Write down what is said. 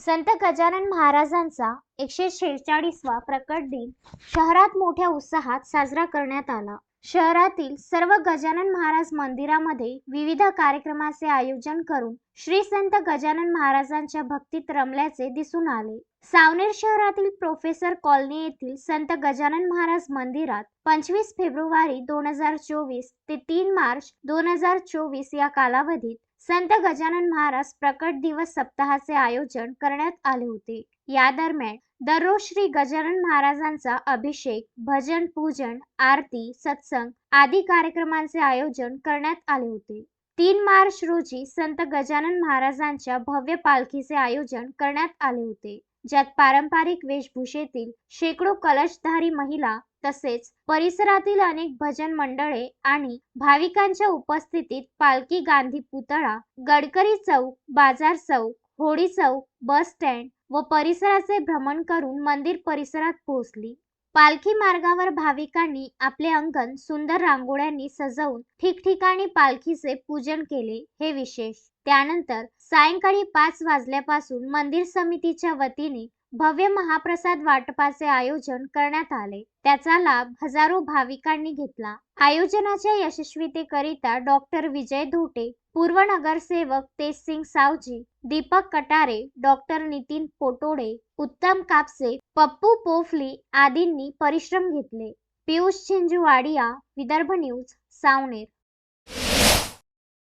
संत गजानन महाराजांचा एकशे शेहेचाळीसवा प्रकट दिन शहरात मोठ्या उत्साहात साजरा करण्यात आला. शहरातील सर्व गजानन महाराज मंदिरामध्ये विविध कार्यक्रमाचे आयोजन करून श्री संत गजानन महाराजांच्या भक्तीत रमल्याचे दिसून आले. सावनेर शहरातील प्रोफेसर कॉलनी येथील संत गजानन महाराज मंदिरात पंचवीस फेब्रुवारी दोन हजार चोवीस ते तीन मार्च दोन हजार चोवीस या कालावधीत संत गजानन महाराज प्रकट दिवस सप्ताहाचे आयोजन करण्यात आले होते. या दरम्यान दररोज श्री गजानन महाराजांचा अभिषेक भजन पूजन आरती सत्संग आदी कार्यक्रमांचे आयोजन करण्यात आले होते. तीन मार्च रोजी संत गजानन महाराजांच्या भव्य पालखीचे आयोजन करण्यात आले होते. ज्यात पारंपरिक वेशभूषेतील शेकडो कलशधारी महिला तसेच परिसरातील अनेक भजन मंडळे आणि भाविकांच्या उपस्थितीत पालखी गांधी पुतळा गडकरी चौक बाजार चौक होडी चौक बस स्टँड व परिसराचे भ्रमण करून मंदिर परिसरात पोहोचली. पालखी मार्गावर भाविकांनी आपले अंगण सुंदर रांगोळ्यांनी सजवून ठिकठिकाणी पालखीचे पूजन केले. हे विशेष. त्यानंतर सायंकाळी पाच वाजल्यापासून मंदिर समितीच्या वतीने भव्य महाप्रसाद वाटपाचे आयोजन करण्यात आले. त्याचा लाभ हजारो भाविकांनी घेतला. आयोजनाच्या यशस्वीतेकरिता डॉक्टर विजय धोटे पूर्व नगरसेवक तेजसिंग सावजी दीपक कटारे डॉक्टर नितीन पोटोडे उत्तम कापसे पप्पू पोफली आदींनी परिश्रम घेतले. पियुष चिंजू वाडिया विदर्भ न्यूज सावनेर.